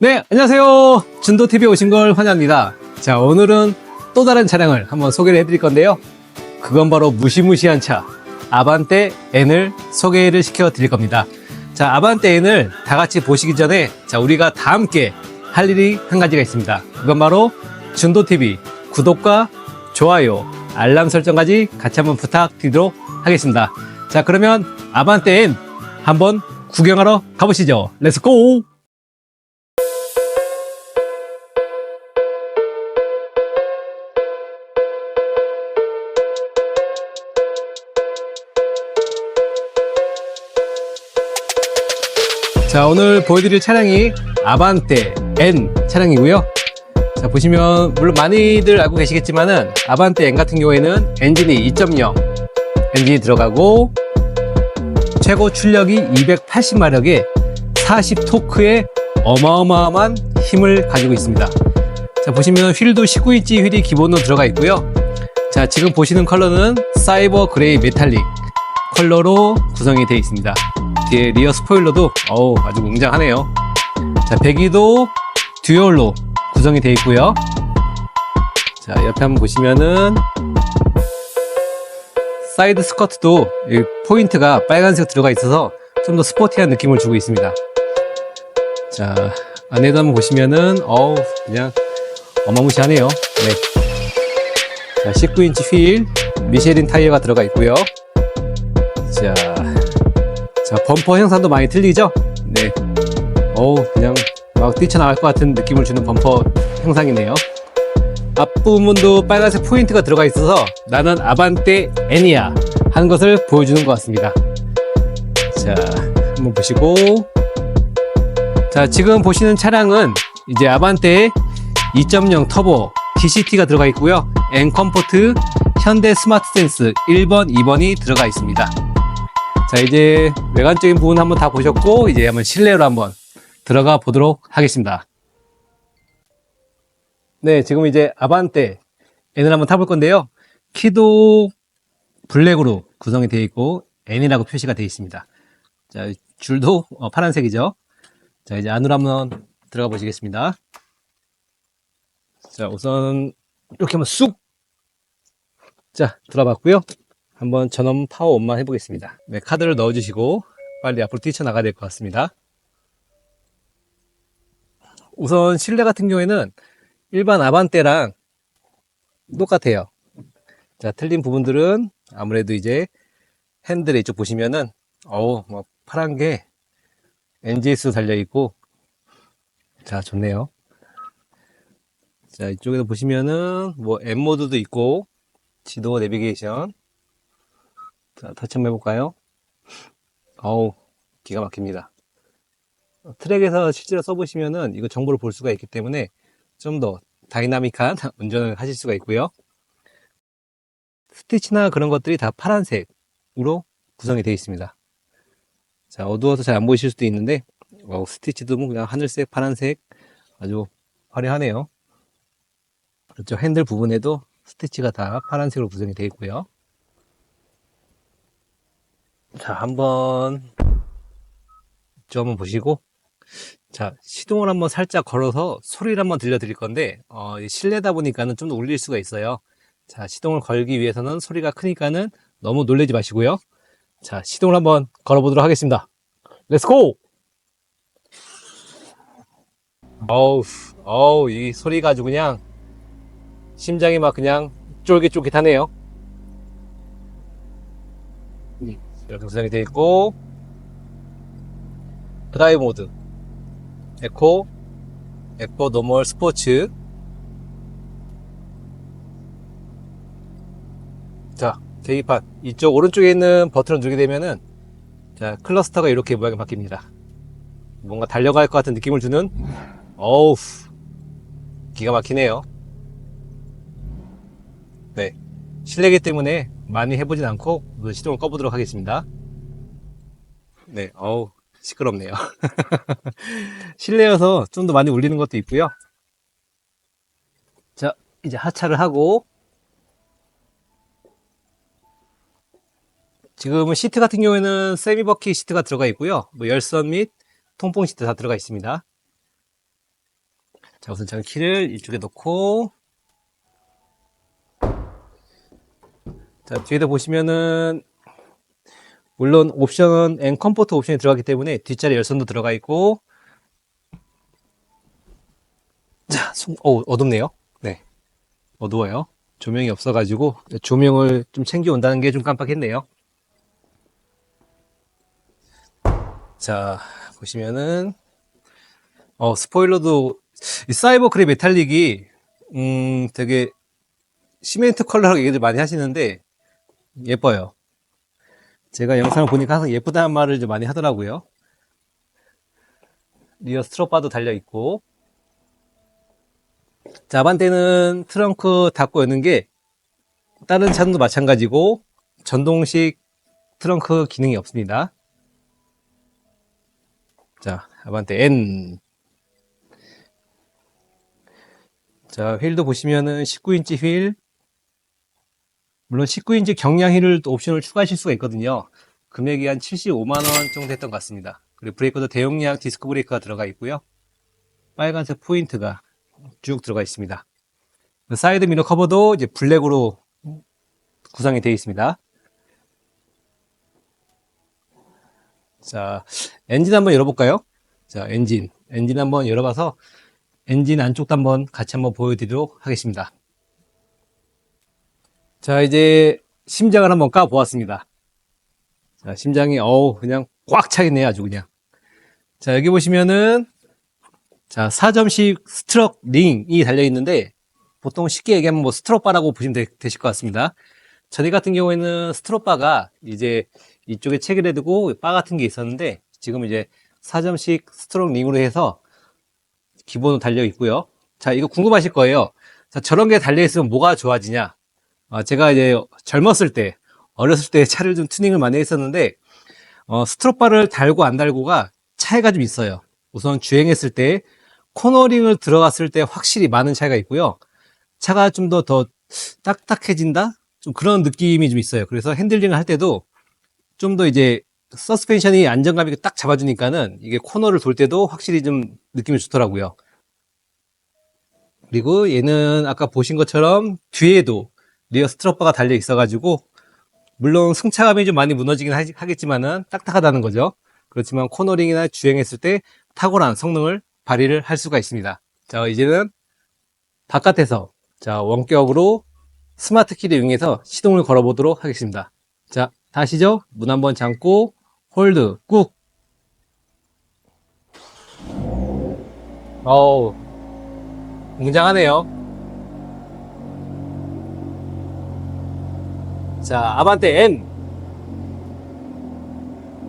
네, 안녕하세요. 준도TV에 오신 걸 환영합니다. 자, 오늘은 또 다른 차량을 한번 소개를 해드릴 건데요. 그건 바로 무시무시한 차, 아반떼 N을 소개를 시켜 드릴 겁니다. 자, 아반떼 N을 다 같이 보시기 전에, 자, 우리가 다 함께 할 일이 한 가지가 있습니다. 그건 바로 준도TV 구독과 좋아요, 알람 설정까지 같이 한번 부탁드리도록 하겠습니다. 자, 그러면 아반떼 N 한번 구경하러 가보시죠. 렛츠고! 자, 오늘 보여드릴 차량이 아반떼 N 차량이고요. 자, 보시면 물론 많이들 알고 계시겠지만은 아반떼 N 같은 경우에는 엔진이 2.0 엔진이 들어가고 최고 출력이 280마력에 40 토크의 어마어마한 힘을 가지고 있습니다. 자, 보시면 휠도 19인치 휠이 기본으로 들어가 있고요. 자, 지금 보시는 컬러는 사이버 그레이 메탈릭 컬러로 구성이 되어 있습니다. 뒤에 리어 스포일러도 어우 아주 웅장하네요. 자 배기도 듀얼로 구성이 되어 있고요. 자 옆에 한번 보시면은 사이드 스커트도 이 포인트가 빨간색 들어가 있어서 좀 더 스포티한 느낌을 주고 있습니다. 자 안에도 한번 보시면은 어우 그냥 어마무시하네요. 네. 자 19인치 휠 미쉐린 타이어가 들어가 있고요. 자, 자 범퍼 형상도 많이 틀리죠? 네. 어우, 그냥 막 뛰쳐나갈 것 같은 느낌을 주는 범퍼 형상이네요. 앞부분도 빨간색 포인트가 들어가 있어서 나는 아반떼 N이야 하는 것을 보여주는 것 같습니다. 자, 한번 보시고. 자, 지금 보시는 차량은 이제 아반떼 2.0 터보 DCT가 들어가 있고요. N 컴포트 현대 스마트 센스 1번, 2번이 들어가 있습니다. 자, 이제 외관적인 부분 한번 다 보셨고, 이제 한번 실내로 한번 들어가 보도록 하겠습니다. 네, 지금 이제 아반떼 N을 한번 타볼 건데요. 키도 블랙으로 구성이 되어 있고, N이라고 표시가 되어 있습니다. 자, 줄도 어, 파란색이죠. 자, 이제 안으로 한번 들어가 보시겠습니다. 자, 우선 이렇게 한번 쑥! 자, 들어봤고요. 한번 전원 파워 온만 해보겠습니다. 네, 카드를 넣어주시고 빨리 앞으로 뛰쳐나가야 될 것 같습니다. 우선 실내 같은 경우에는 일반 아반떼랑 똑같아요. 자, 틀린 부분들은 아무래도 이제 핸들에 이쪽 보시면은 어우, 뭐 파란 게 NGS 달려 있고 자, 좋네요. 자, 이쪽에도 보시면은 뭐 M 모드도 있고 지도 내비게이션 자, 터치 한번 해볼까요? 어우, 기가 막힙니다. 트랙에서 실제로 써보시면은 이거 정보를 볼 수가 있기 때문에 좀 더 다이나믹한 운전을 하실 수가 있고요. 스티치나 그런 것들이 다 파란색으로 구성이 되어 있습니다. 자, 어두워서 잘 안 보이실 수도 있는데, 어, 스티치도 뭐 그냥 하늘색, 파란색 아주 화려하네요. 그렇죠. 핸들 부분에도 스티치가 다 파란색으로 구성이 되어 있고요. 자, 한번 좀 한번 보시고 자, 시동을 한번 살짝 걸어서 소리를 한번 들려 드릴 건데 어, 이 실내다 보니까는 좀 더 울릴 수가 있어요. 자, 시동을 걸기 위해서는 소리가 크니까는 너무 놀라지 마시고요. 자, 시동을 한번 걸어 보도록 하겠습니다. 렛츠고! 어우, 어우, 이 소리가 아주 그냥 심장이 막 그냥 쫄깃쫄깃하네요. 이렇게 구성이 되어 있고 드라이브 모드 에코 에코 노멀 스포츠. 자 계기판. 이쪽 오른쪽에 있는 버튼을 누르게 되면은 자 클러스터가 이렇게 모양이 바뀝니다. 뭔가 달려갈 것 같은 느낌을 주는 어우 기가 막히네요. 네. 실내기 때문에 많이 해보진 않고 우선 시동을 꺼보도록 하겠습니다. 네, 어우 시끄럽네요. 실내여서 좀 더 많이 울리는 것도 있고요. 자, 이제 하차를 하고 지금은 시트 같은 경우에는 세미 버킷 시트가 들어가 있고요. 뭐 열선 및 통풍 시트 다 들어가 있습니다. 자, 우선 저는 키를 이쪽에 놓고, 자, 뒤에도 보시면은, 물론 옵션은 앤 컴포트 옵션이 들어가기 때문에 뒷자리 열선도 들어가 있고, 자, 송, 어, 어둡네요. 네. 어두워요. 조명이 없어가지고, 조명을 좀 챙겨온다는 게 좀 깜빡했네요. 자, 보시면은, 어, 스포일러도, 이 사이버 그레이 메탈릭이, 음, 되게, 시멘트 컬러라고 얘기들 많이 하시는데, 예뻐요. 제가 영상을 보니까 항상 예쁘다는 말을 좀 많이 하더라고요. 리어 스트로바도 달려있고, 자, 아반떼는 트렁크 닫고 여는 게, 다른 차도 마찬가지고, 전동식 트렁크 기능이 없습니다. 자, 아반떼 N. 자, 휠도 보시면은 19인치 휠. 물론 19인치 경량 휠을 또 옵션을 추가하실 수가 있거든요. 금액이 한 75만원 정도 했던 것 같습니다. 그리고 브레이크도 대용량 디스크 브레이크가 들어가 있고요. 빨간색 포인트가 쭉 들어가 있습니다. 그 사이드 미러 커버도 이제 블랙으로 구성이 되어 있습니다. 자, 엔진 한번 열어볼까요? 자, 엔진. 엔진 한번 열어봐서 엔진 안쪽도 한번 같이 한번 보여드리도록 하겠습니다. 자, 이제 심장을 한번 까보았습니다. 자, 심장이, 어우, 그냥 꽉 차겠네요. 아주 그냥. 자, 여기 보시면은, 자, 4점식 스트럭 링이 달려있는데, 보통 쉽게 얘기하면 뭐 스트로바라고 보시면 되, 되실 것 같습니다. 저희 같은 경우에는 스트로바가 이제 이쪽에 체결해 두고 바 같은 게 있었는데, 지금 이제 4점식 스트럭 링으로 해서 기본으로 달려 있고요. 자, 이거 궁금하실 거예요. 자, 저런 게 달려 있으면 뭐가 좋아지냐? 아, 제가 이제 젊었을 때, 어렸을 때 차를 좀 튜닝을 많이 했었는데, 어, 스트로바를 달고 안 달고가 차이가 좀 있어요. 우선 주행했을 때, 코너링을 들어갔을 때 확실히 많은 차이가 있고요. 차가 좀 더 더 딱딱해진다? 좀 그런 느낌이 좀 있어요. 그래서 핸들링을 할 때도 좀 더 이제 서스펜션이 안정감 있게 딱 잡아주니까는 이게 코너를 돌 때도 확실히 좀 느낌이 좋더라고요. 그리고 얘는 아까 보신 것처럼 뒤에도 리어 스트로퍼가 달려 있어가지고 물론 승차감이 좀 많이 무너지긴 하겠지만은 딱딱하다는 거죠. 그렇지만 코너링이나 주행했을 때 탁월한 성능을 발휘를 할 수가 있습니다. 자 이제는 바깥에서 자 원격으로 스마트 키를 이용해서 시동을 걸어 보도록 하겠습니다. 자 다시죠. 문 한번 잠고 홀드 꾹. 어우 웅장하네요. 자, 아반떼 N.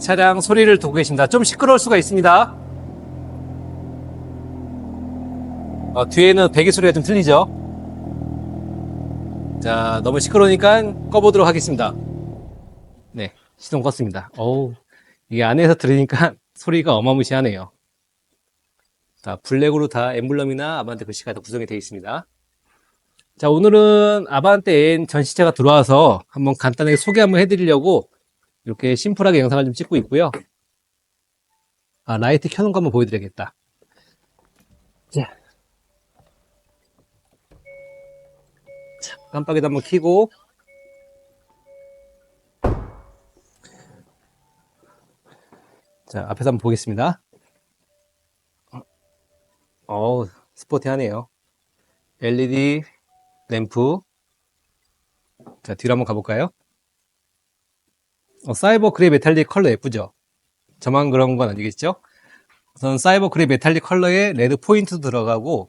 차량 소리를 듣고 계십니다. 좀 시끄러울 수가 있습니다. 어, 뒤에는 배기 소리가 좀 틀리죠? 자, 너무 시끄러우니까 꺼보도록 하겠습니다. 네, 시동 껐습니다. 어우, 이게 안에서 들으니까 소리가 어마무시하네요. 자, 블랙으로 다 엠블럼이나 아반떼 글씨가 다 구성이 되어 있습니다. 자, 오늘은 아반떼 N 전시차가 들어와서 한번 간단하게 소개 한번 해드리려고 이렇게 심플하게 영상을 좀 찍고 있고요. 아, 라이트 켜놓은 거 한번 보여드려야겠다. 자. 자, 깜빡이도 한번 켜고. 자, 앞에서 한번 보겠습니다. 어우, 스포티하네요. LED 램프. 자, 뒤로 한번 가볼까요? 어, 사이버 그레이 메탈릭 컬러 예쁘죠? 저만 그런 건 아니겠죠? 우선 사이버 그레이 메탈릭 컬러에 레드 포인트 들어가고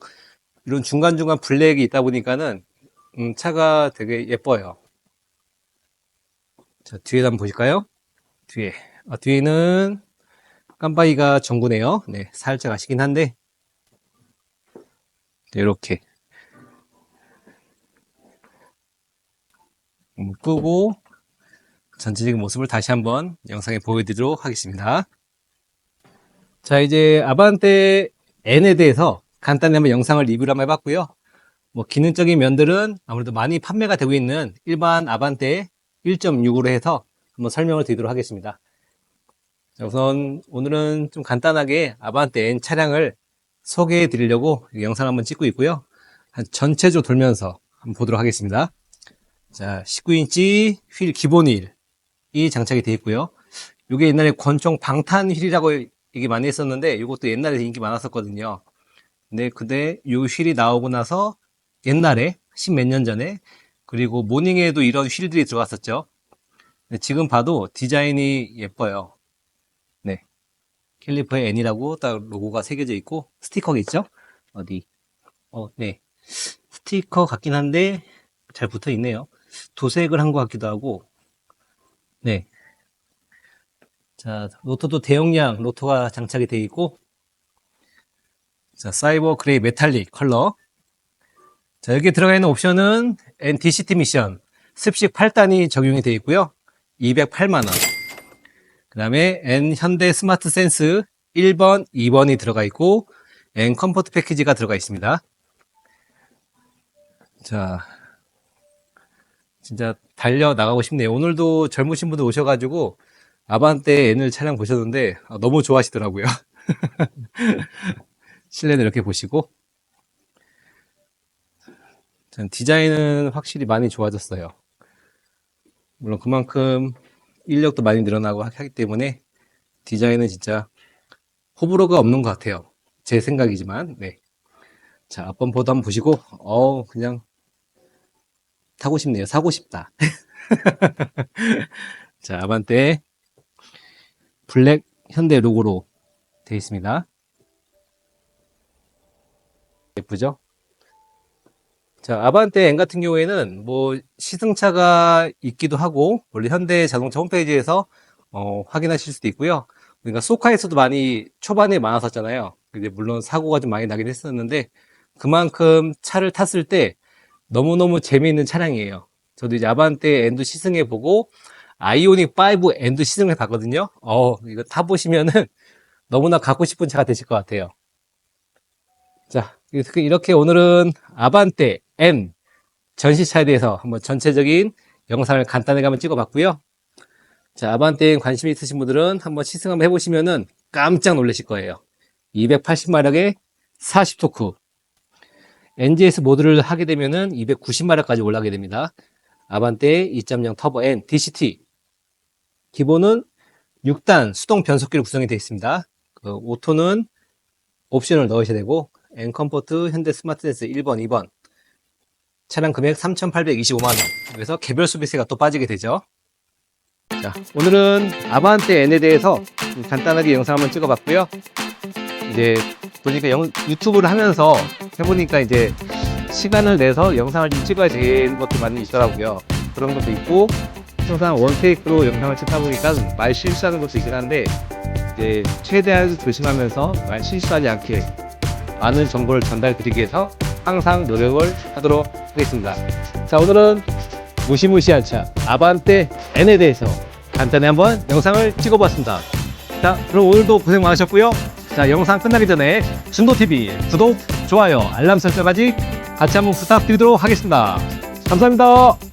이런 중간중간 블랙이 있다 보니까는 음, 차가 되게 예뻐요. 자, 뒤에 한번 보실까요? 뒤에. 아, 뒤에는 깜빡이가 전구네요. 네, 살짝 아시긴 한데 네, 이렇게 끄고 전체적인 모습을 다시 한번 영상에 보여드리도록 하겠습니다. 자 이제 아반떼 N에 대해서 간단히 한번 영상을 리뷰를 한번 해봤고요. 뭐 기능적인 면들은 아무래도 많이 판매가 되고 있는 일반 아반떼 1.6으로 해서 한번 설명을 드리도록 하겠습니다. 자, 우선 오늘은 좀 간단하게 아반떼 N 차량을 소개해 드리려고 이 영상 한번 찍고 있고요. 한 전체적으로 돌면서 한번 보도록 하겠습니다. 자, 19인치 휠 기본 휠이 장착이 되어 있고요. 이게 옛날에 권총 방탄 휠이라고 얘기 많이 했었는데 이것도 옛날에 인기 많았었거든요. 근데 그때 이 휠이 나오고 나서 옛날에 십 몇 년 전에 그리고 모닝에도 이런 휠들이 들어갔었죠. 지금 봐도 디자인이 예뻐요. 네. 캘리퍼의 N이라고 딱 로고가 새겨져 있고 스티커가 있죠? 어디? 어, 네. 스티커 같긴 한데 잘 붙어 있네요. 도색을 한 것 같기도 하고. 네. 자, 로터도 대용량 로터가 장착이 되어 있고 자, 사이버 그레이 메탈릭 컬러. 자, 여기 들어가 있는 옵션은 NDCT 미션 습식 8단이 적용이 되어 있고요. 208만원. 그 다음에 N 현대 스마트 센스 1번, 2번이 들어가 있고 N 컴포트 패키지가 들어가 있습니다. 자, 진짜 달려 나가고 싶네요. 오늘도 젊으신 분들 오셔가지고 아반떼 N을 차량 보셨는데 아, 너무 좋아하시더라고요. 실내는 이렇게 보시고 전 디자인은 확실히 많이 좋아졌어요. 물론 그만큼 인력도 많이 늘어나고 하- 하기 때문에 디자인은 진짜 호불호가 없는 것 같아요. 제 생각이지만, 네. 자, 앞범퍼도 한번 보시고, 어 그냥 타고 싶네요. 사고 싶다. 자, 아반떼 블랙 현대 로고로 되어 있습니다. 예쁘죠? 자, 아반떼 N 같은 경우에는 뭐 시승차가 있기도 하고 원래 현대 자동차 홈페이지에서 어, 확인하실 수도 있고요. 그러니까 소카에서도 많이 초반에 많았었잖아요. 근데 물론 사고가 좀 많이 나긴 했었는데 그만큼 차를 탔을 때 너무너무 재미있는 차량이에요. 저도 이제 아반떼 N도 시승해 보고 아이오닉 5 N도 시승해 봤거든요. 어, 이거 타 보시면은 너무나 갖고 싶은 차가 되실 것 같아요. 자, 이렇게- 오늘은 아반떼 N 전시차에 대해서 한번 전체적인 영상을 간단하게 한번 찍어봤고요. 자, 아반떼에 관심 있으신 분들은 한번 시승 한번 해보시면은 깜짝 놀라실 거예요. 280마력의 40토크. NGS 모드를 하게 되면은 290마력까지 올라가게 됩니다. 아반떼 2.0 터보 N DCT. 기본은 6단 수동 변속기로 구성이 되어 있습니다. 그 오토는 옵션을 넣으셔야 되고 N 컴포트 현대 스마트 센스 1번, 2번. 차량 금액 3,825만 원. 그래서 개별 수비세가 또 빠지게 되죠. 자, 오늘은 아반떼 N에 대해서 간단하게 영상 한번 찍어봤고요. 이제 보니까 영- 유튜브를 하면서 해보니까 이제 시간을 내서 영상을 좀 찍어야 되는 것도 많이 있더라고요. 그런 것도 있고, 항상 원테이크로 영상을 찍다 보니까 말 실수하는 것도 있긴 한데, 이제 최대한 조심하면서 말 실수하지 않게 많은 정보를 전달드리기 위해서 항상 노력을 하도록 하겠습니다. 자, 오늘은 무시무시한 차 아반떼 N에 대해서 간단히 한번 영상을 찍어봤습니다. 자, 그럼 오늘도 고생 많으셨고요. 자, 영상 끝나기 전에 순도TV 구독, 좋아요, 알람 설정까지 같이 한번 부탁드리도록 하겠습니다. 감사합니다.